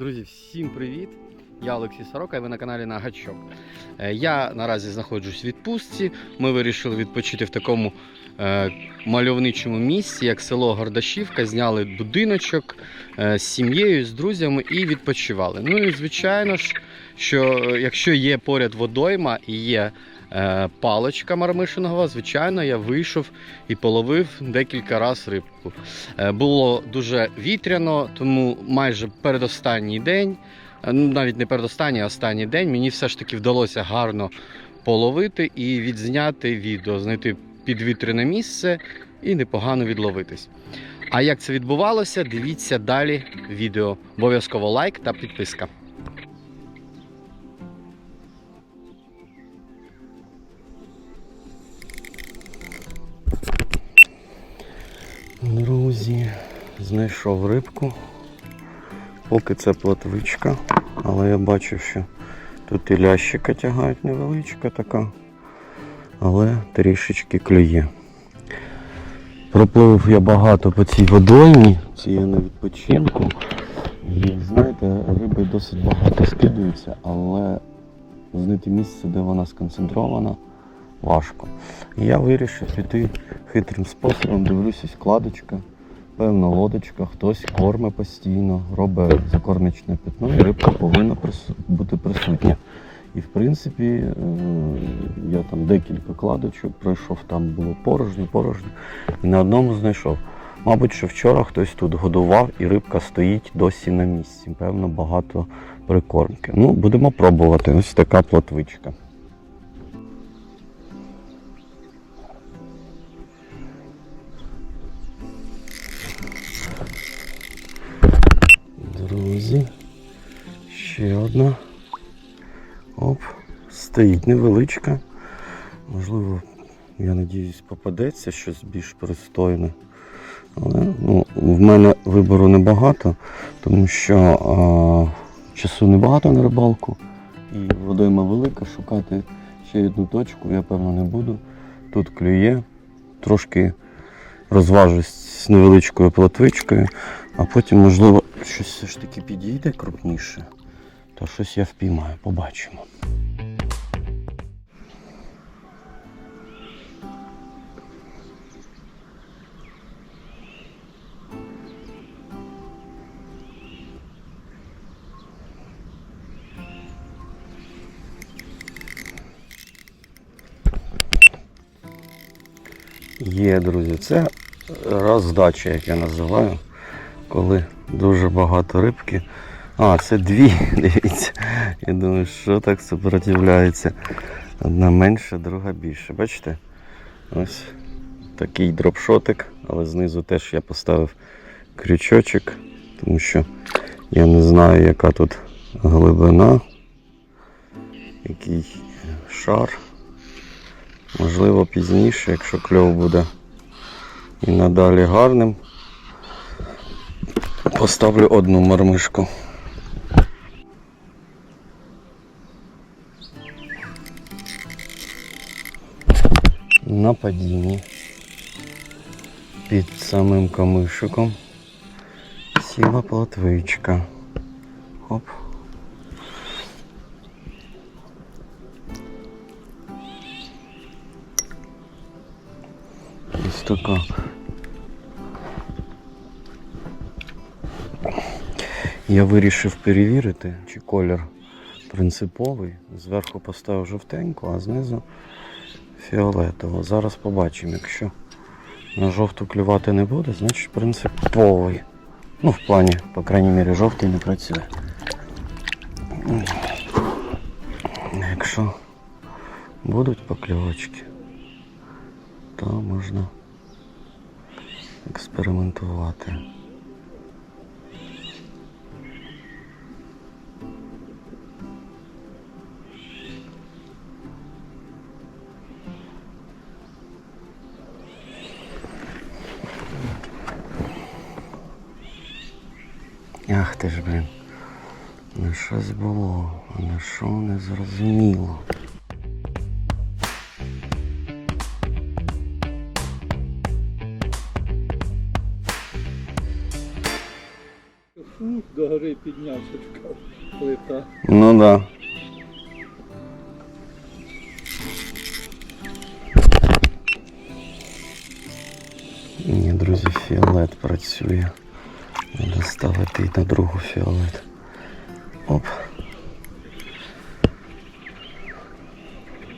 Друзі, всім привіт! Я Олексій Сорока, і ви на каналі на Гачок. Е, Я наразі знаходжусь в відпустці. Ми вирішили відпочити в такому е, мальовничому місці, як село Гордашівка. Зняли будиночок е, з сім'єю, з друзями і відпочивали. Ну і звичайно ж, що е, якщо є поряд водойма і є паличка мармишингова, звичайно, я вийшов і половив декілька разів рибку. Е, Було дуже вітряно, тому майже передостанній день, е, ну навіть не передостанній, а останній день, мені все ж таки вдалося гарно половити і відзняти відео, знайти підвітряне місце і непогано відловитись. А як це відбувалося, дивіться далі відео. Обов'язково лайк та підписка. Знайшов рибку. Поки це платвичка, але я бачу, що тут і лящика тягають невеличка така, але трішечки клює. Проплив я багато по цій водоймі, я на відпочинку. І знаєте, риби досить багато скидаються, але знайти місце, де вона сконцентрована, важко. І я вирішив піти хитрим способом, дивлюся, складочка, певна лодочка, хтось корме постійно, робить закормічне питно, і рибка повинна бути присутня. І в принципі, е, я там декілька кладочок пройшов, там було порожньо, порожньо, і на одному знайшов. Мабуть, що вчора хтось тут годував і рибка стоїть досі на місці. Певно, багато прикормки. Ну, будемо пробувати. Ось така плотвичка. Ще одна. Оп, стоїть невеличка. Можливо, я надіюсь, попадеться щось більш пристойне. Але ну, в мене вибору небагато, тому що а, часу небагато на рибалку. І водойма велика, шукати ще одну точку я певно не буду. Тут клює, трошки розважусь з невеличкою платвичкою, а потім, можливо, щось все ж таки підійде крупніше, то щось я впіймаю, побачимо. Є, друзі, це роздача, як я називаю, коли дуже багато рибки. А, це дві, дивіться. Я думаю, що так супротивляється. Одна менша, друга більше. Бачите? Ось такий дропшотик, але знизу теж я поставив крючочок, тому що я не знаю, яка тут глибина, який шар. Можливо, пізніше, якщо кльов буде і надалі гарним, поставлю одну мармишку. На падінні під самим камишиком сіла плотвичка. Хоп. Ось така. Я вирішив перевірити, чи колір принциповий. Зверху поставив жовтеньку, а знизу фіолетово. Зараз побачимо, якщо на жовту клювати не буде, значить принциповий. Ну, в плані, по крайній мірі, жовтий не працює. Якщо будуть покльовочки, то можна експериментувати. Ах ти ж, блін. На щось було, а на що не зрозуміло. До гори піднявся така плита. Ну да. Ні, друзі, фіолет працює. Треба ставити і на другу фіолет. Оп.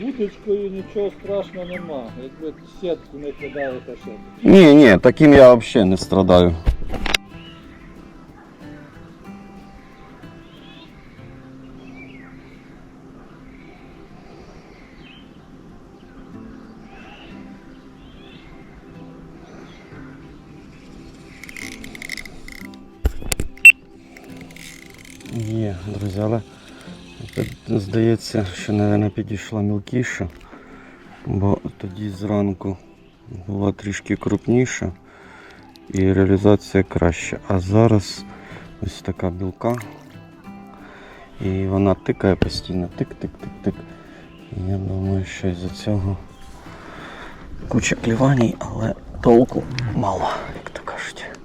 Вудочкою нічого страшного нема. Якби сітку не кидали, то ще. Ні, ні, таким я взагалі не страдаю. Друзі, але здається, що, мабуть, підійшла мілкіша, бо тоді зранку була трішки крупніша і реалізація краща. А зараз ось така білка. І вона тикає постійно. Тик-тик-тик-тик. Я думаю, що із-за цього куча кліваній, але толку мало, як то кажуть.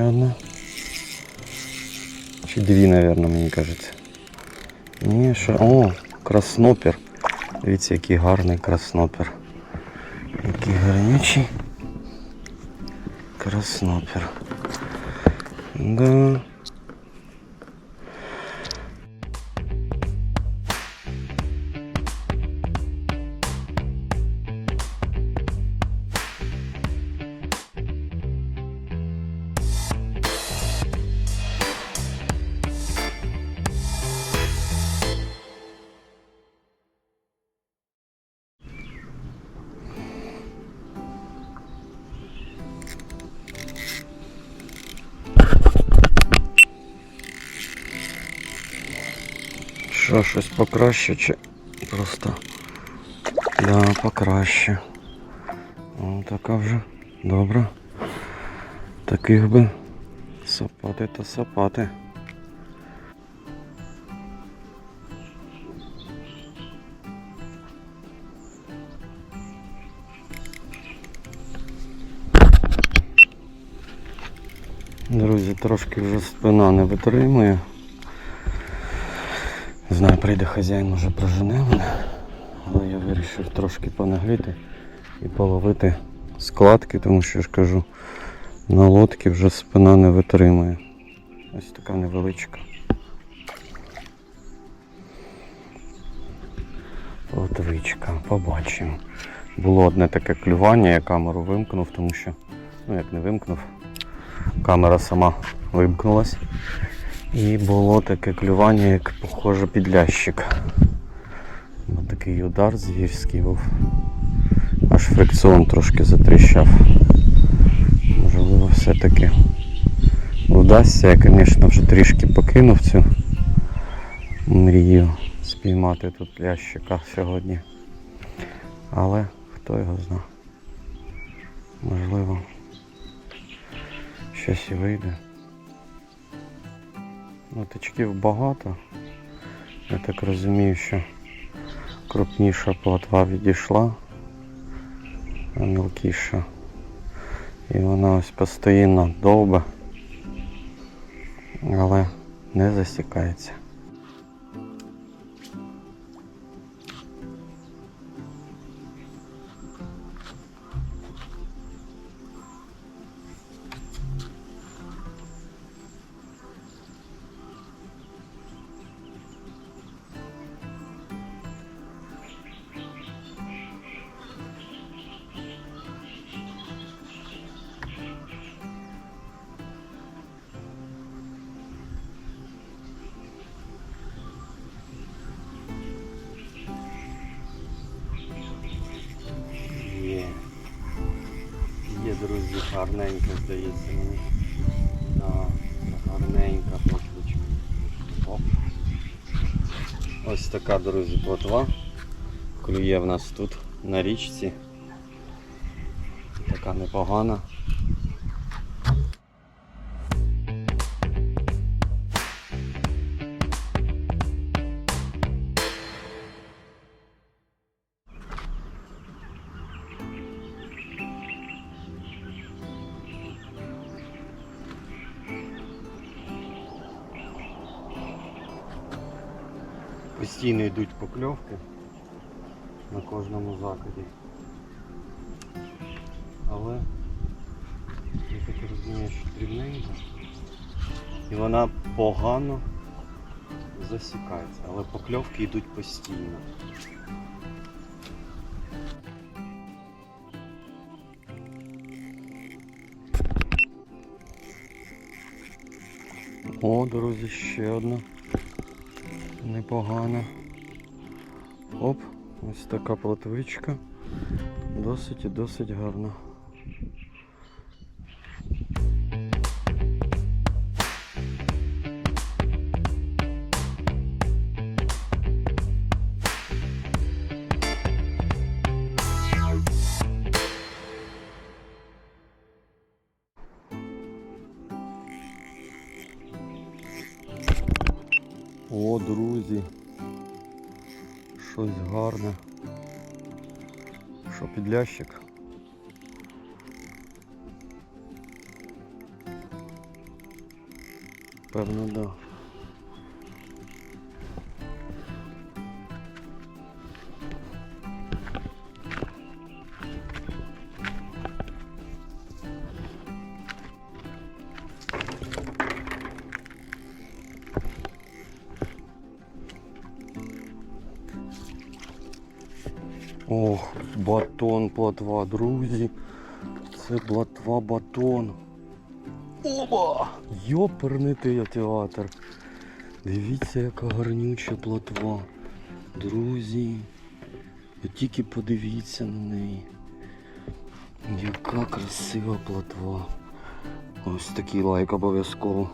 Ще одна. Чи дві, наверное, мені кажеться. Ні, що. О, краснопер. Дивіться, який гарний краснопер. Який гарнючий. Краснопер. Да. Що, щось покраще чи просто. Да, покраще. О, така вже добра. Таких би сапати та сапати. Друзі, трошки вже спина не витримує. Прийде хазяїн, може прожене мене, але я вирішив трошки понагріти і половити складки, тому що я ж кажу, на лодці вже спина не витримує. Ось така невеличка. Плотвичка, побачимо. Було одне таке клювання, я камеру вимкнув, тому що, ну як не вимкнув, камера сама вимкнулась. І було таке клювання, як похоже під лящик. Ну, такий удар звірський був. Аж фрикціон трошки затріщав. Можливо, все-таки вдасться. Я, звісно, вже трішки покинув цю мрію спіймати тут лящика сьогодні. Але хто його зна. Можливо, щось і вийде. Ниточків багато. Я так розумію, що крупніша плотва відійшла, а мілкіша. І вона ось постійно довбе, але не засікається. Гарненько, здається мені. Так, Гарненька покличка. Оп. Ось така, друзі, плотва. Клює в нас тут на річці. Така непогана. Постійно йдуть покльовки на кожному закиді. Але я так розумію, що дрібненька. І вона погано засікається, але покльовки йдуть постійно. О, друзі, ще одна. Непогана. Оп, ось така платвичка. Досить і досить гарна. Що підлящик? Певно, да. Батон платва, друзі. Це платва батон. Оба! Йоперний театр. Дивіться, яка гарнюча платва. Друзі. Ви тільки подивіться на неї. Яка красива платва. Ось такий лайк обов'язково.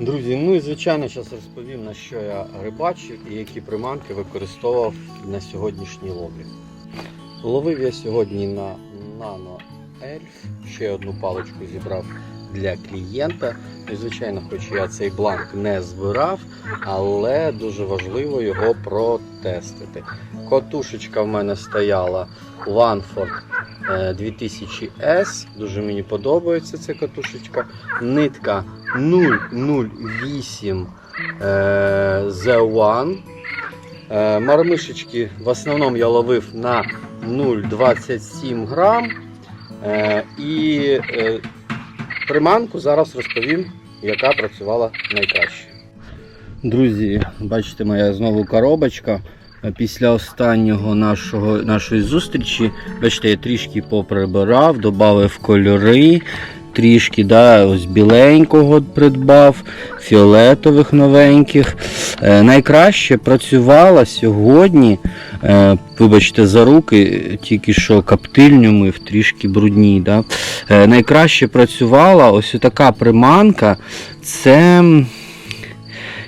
Друзі, ну і звичайно, зараз розповім на що я рибачив і які приманки використовував на сьогоднішній ловлі. Ловив я сьогодні на Nano Elf, ще одну паличку зібрав для клієнта. І, звичайно, хоч я цей бланк не збирав, але дуже важливо його протестити. Котушечка в мене стояла е, 2000S. Дуже мені подобається ця катушечка. Нитка 008 е, The One. Е, Мармишечки в основному я ловив на 0,27 грам. Е, І е, приманку зараз розповім, яка працювала найкраще. Друзі, бачите, моя знову коробочка. Після останнього нашого, нашої зустрічі, бачите, я трішки поприбирав, додав кольори, трішки да, ось біленького придбав, фіолетових новеньких. Е, найкраще працювала сьогодні, е, вибачте, за руки, тільки що каптильню мив, трішки брудні. Да? Е, найкраще працювала ось така приманка. Це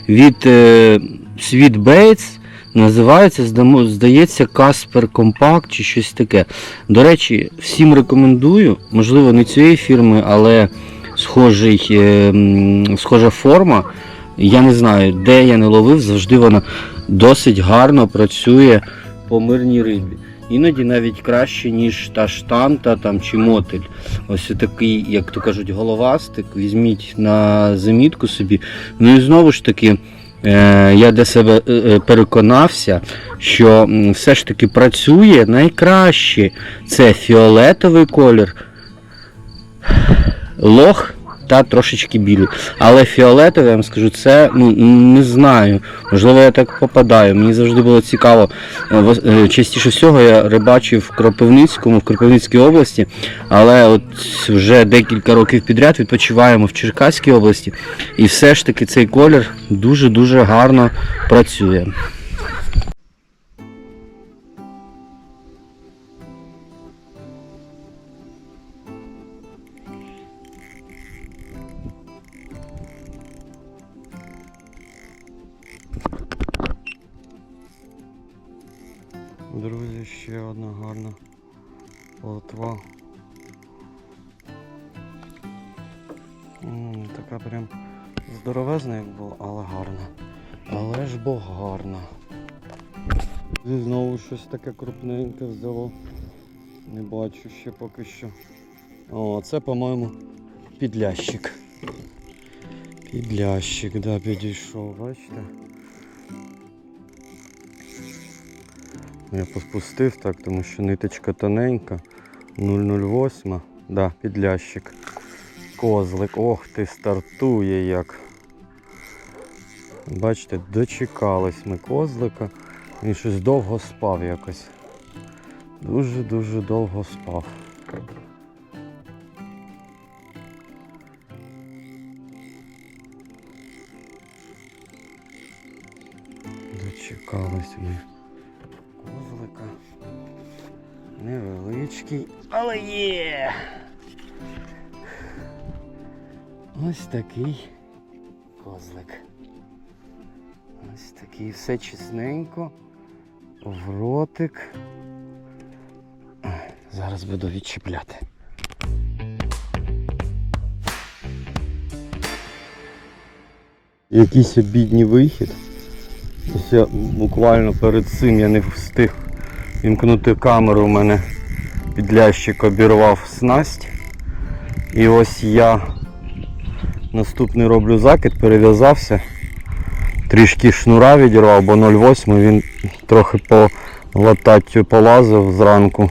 від е, Sweet Baits. Називається, здається, Casper Compact чи щось таке. До речі, всім рекомендую, можливо, не цієї фірми, але схожий, е, схожа форма. Я не знаю, де я не ловив, завжди вона досить гарно працює по мирній рибі. Іноді навіть краще, ніж та штанта там, чи мотель. Ось такий, як то кажуть, головастик. Візьміть на замітку собі. Ну і знову ж таки, я для себе е, е, переконався, що все ж таки працює найкраще. Це фіолетовий колір, лох та трошечки білий. Але фіолетовий, я вам скажу, це ну, не знаю. Можливо, я так попадаю. Мені завжди було цікаво. Е, е, Частіше всього я рибачив в Кропивницькому, в Кропивницькій області, але от вже декілька років підряд відпочиваємо в Черкаській області, і все ж таки цей колір дуже-дуже гарно працює. Ще одна гарна плотва. М, Така прям здоровезна, як була, але гарна. Але ж бо гарна. І знову щось таке крупненьке взяло. Не бачу ще поки що. О, це, по-моєму, підлящик. Підлящик, да, підійшов, бачите? Я поспустив так, тому що ниточка тоненька. 008. Да, підлящик. Козлик. Ох ти, стартує як. Бачите, дочекались ми козлика. Він щось довго спав якось. Дуже-дуже довго спав. Дочекались ми Невеличкий, але є. Ось такий козлик. Ось такий все чесненько. В ротик. Зараз буду відчіпляти. Якийсь обідній вихід. Буквально перед цим я не встиг вімкнути камеру, у мене підлящик обірвав снасть. І ось я наступний роблю закид, перев'язався. Трішки шнура відірвав, бо 0,8 він трохи по лататтю полазив зранку.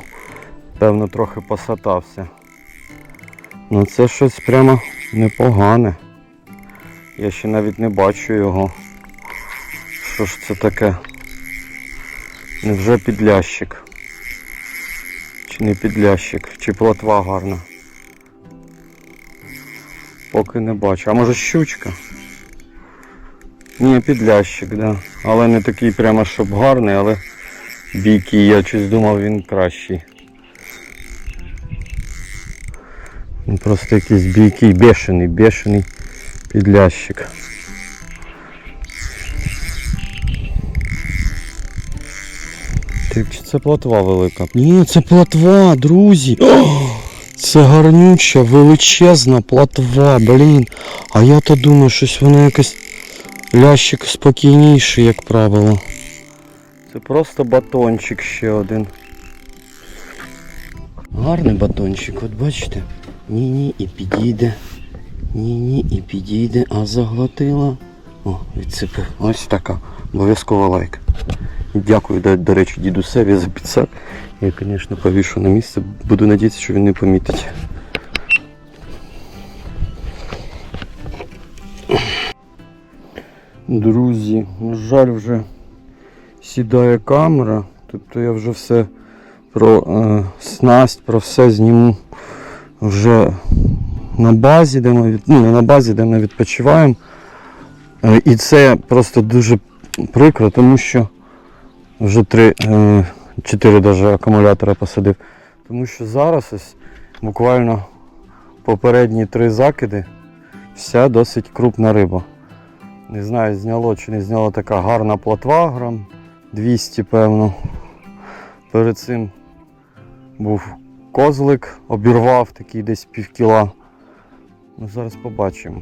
Певно, трохи посатався. Ну це щось прямо непогане. Я ще навіть не бачу його. Що ж це таке? Невже підлящик? Чи не підлящик? Чи плотва гарна? Поки не бачу. А може щучка? Ні, підлящик, да. Але не такий прямо щоб гарний, але бійкий, я щось думав він кращий. Він просто якийсь бійкий, бешений, бешений підлящик. Чи це плотва велика? Ні, це плотва, друзі. О, це гарнюча, величезна плотва, блін. А я то думаю, щось вона якась лящик спокійніший, як правило. Це просто батончик ще один. Гарний батончик, от бачите? Ні-ні, і підійде. Ні-ні, і підійде, а заглотила. О, відсипив. Ось така. Обов'язково лайк. Дякую, до, до речі, дідусеві за підсак. Я, звісно, повішу на місце. Буду надіятися, що він не помітить. Друзі, на жаль, вже сідає камера. Тобто я вже все про е, снасть, про все зніму вже на базі, де ми від... ну, не на базі, де ми відпочиваємо. Е, і це просто дуже прикро, тому що вже три, е, чотири даже акумулятора посадив. Тому що зараз ось буквально попередні три закиди, вся досить крупна риба. Не знаю, зняло чи не зняло така гарна плотва, грам 200, певно. Перед цим був козлик, обірвав такий десь пів кіла. Ну, зараз побачимо.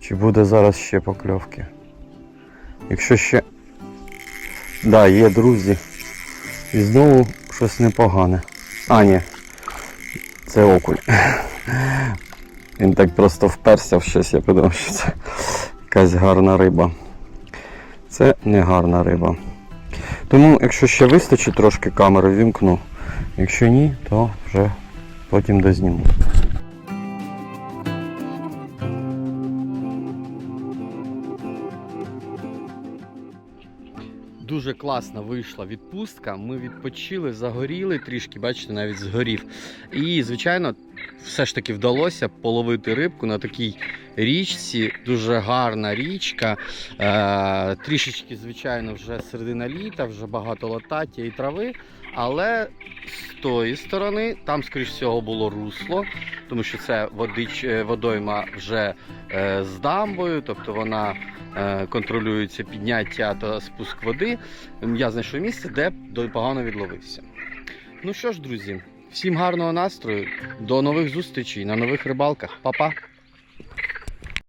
Чи буде зараз ще покльовки. Якщо ще. Да, є друзі. І знову щось непогане. А, ні. Це окунь. Він так просто вперся в щось, я подумав, що це якась гарна риба. Це не гарна риба. Тому, якщо ще вистачить трошки камери, вімкну. Якщо ні, то вже потім дозніму. Класна вийшла відпустка. Ми відпочили, загоріли трішки, бачите, навіть згорів. І, звичайно, все ж таки вдалося половити рибку на такій річці. Дуже гарна річка. Е, трішечки, звичайно, вже середина літа, вже багато латаття і трави. Але з тої сторони, там, скоріш всього, було русло, тому що це водич, е, водойма вже е, з дамбою, тобто вона е, контролюється підняття та спуск води. Я знайшов місце, де погано відловився. Ну що ж, друзі, всім гарного настрою, до нових зустрічей на нових рибалках. Па-па!